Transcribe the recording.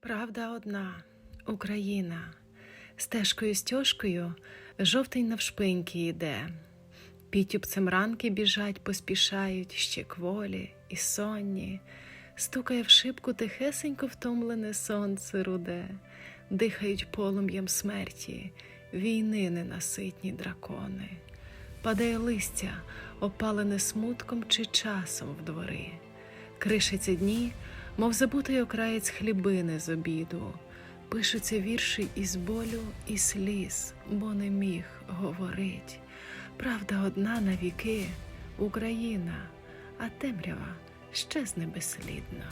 Правда одна Україна, стежкою стежкою жовтень навшпиньки йде. Підтюпцем ранки біжать, поспішають ще кволі і сонні, стукає в шибку тихесенько втомлене сонце руде, дихають полум'ям смерті, війни ненаситні дракони. Падає листя, опалене смутком чи часом в двори. Кришаться дні, мов забутий окраєць хлібини з обіду. Пишуться вірші із болю і сліз, бо не міг говорить. Правда одна на віки, Україна, а темрява щезне безслідно.